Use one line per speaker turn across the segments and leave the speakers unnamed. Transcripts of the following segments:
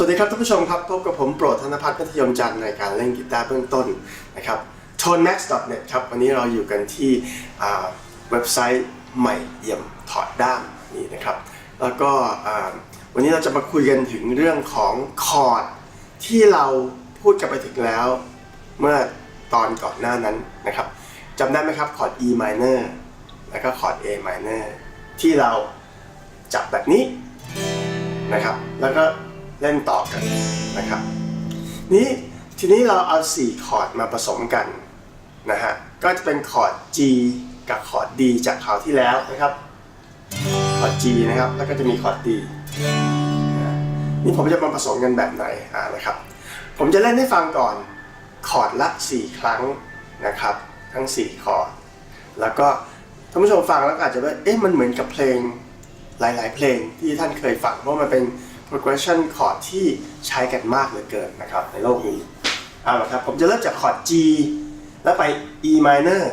สวัสดีครับท่านผู้ชมครับ พบกับผมโปรดธนพัฒน์พัทยมจันทร์ในการเล่นกีตาร์เบื้องต้นนะครับ tonemax.net ครับ วันนี้เราอยู่กันที่เว็บไซต์ใหม่เยี่ยมถอดด้ามนี่นะครับ แล้วก็วันนี้เราจะมาคุยกันถึงเรื่องของคอร์ดที่เราพูดกันไปถึงแล้ว เมื่อตอนก่อนหน้านั้นนะครับจำได้ไหมครับคอร์ด E minor แล้วก็คอร์ด A minor ที่เราจับแบบนี้นะครับ แล้วก็ เล่นต่อกันนะครับ นี้ทีนี้เราเอา 4 คอร์ดมาผสมกันนะฮะก็จะเป็นคอร์ด G กับคอร์ด D จากคราวที่แล้วนะครับคอร์ด G นะครับแล้วก็จะมีคอร์ด D นะนี่ผมจะมาผสมกันแบบไหนอ่านะครับ ผมจะเล่นให้ฟังก่อนคอร์ดละ 4 ครั้งนะครับ ทั้ง 4 คอร์ดแล้วก็ท่านผู้ชมฟังแล้วอาจจะว่าเอ๊ะมันเหมือนกับเพลงหลาย ๆ เพลงที่ท่านเคยฟังเพราะมันเป็น progression คอร์ดที่ใช้กันมากเหลือเกินนะครับในโลกนี้เอาละครับผมจะเริ่มจากคอร์ด G แล้วไป E minor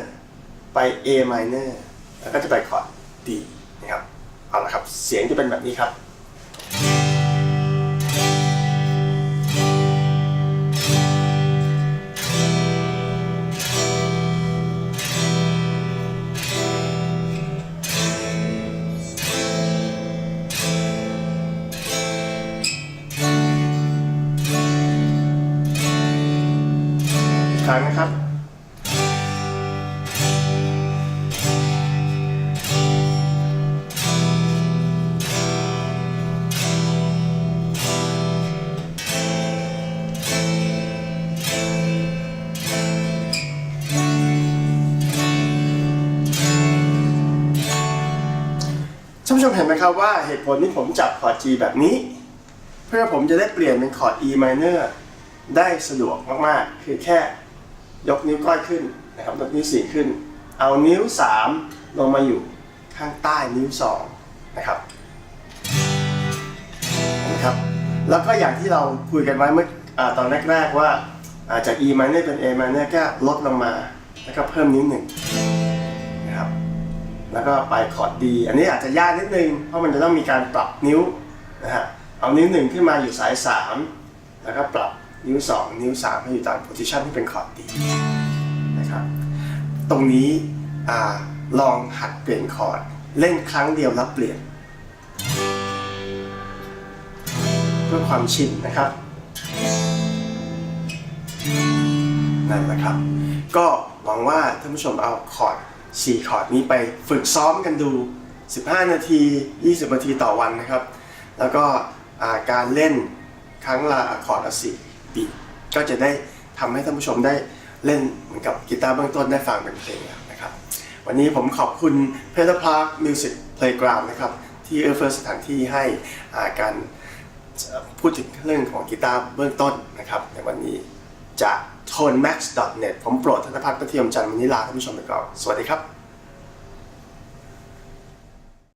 ไป A minor แล้วก็จะไปคอร์ด D นะครับเอาละครับเสียงจะเป็นแบบนี้ครับ ครั้งนะครับท่านผู้ชมเห็นไหมครับว่าเหตุผลที่ผมจับคอร์ด G แบบนี้ เพื่อผมจะได้เปลี่ยนเป็นคอร์ด E minor ได้สะดวกมาก ๆ คือแค่ ยกนิ้วก้อยขึ้นนะครับยกนิ้วสี่ขึ้น เอานิ้ว3ลงมาอยู่ข้างใต้นิ้ว2นะครับนะครับ แล้วก็อย่างที่เราคุยกันไว้เมื่อตอนแรก ๆ ว่าอาจาก E minor เป็น A minor ก็ลดลงมา แล้วก็เพิ่มนิ้วหนึ่งนะครับแล้วก็ไปคอร์ดดีอันนี้อาจจะยากนิดนึง เพราะมันจะต้องมีการปรับนิ้วนะฮะเอานิ้วหนึ่งขึ้นมาอยู่สาย 3 แล้วก็ปรับ นิ้ว 2 นิ้ว 3 ให้อยู่ตามโพซิชันที่เป็นคอร์ดดีนะครับตรงนี้อลองหัดเปลี่ยนคอร์ดเล่นครั้งเดียวแล้วเปลี่ยน เพื่อความชินนะครับนั่นแหละครับ ก็หวังว่าท่านผู้ชมเอาคอร์ด4คอร์ดนี้ไปฝึกซ้อมกันดู 15 นาที 20 นาทีต่อวันนะครับ แล้วก็การเล่นครั้งละคอร์ดละ4 บีก็จะได้ทำให้ท่านผู้ชมได้เล่นเหมือนกับกีตาร์เบื้องต้นได้ฟังเป็นเพลงนะครับ วันนี้ผมขอบคุณ p e t e r Park Music Playground นะครับ ที่เอื้อเฟื้อสถานที่ให้การพูดถึงเรื่องของกีตาร์เบื้องต้นนะครับ ในวันนี้จาก tonemax.net ผมโปรดธนพัฒน์ประเทียมจันทร์วันนี้ลาท่านผู้ชมไปก่อนสวัสดีครับ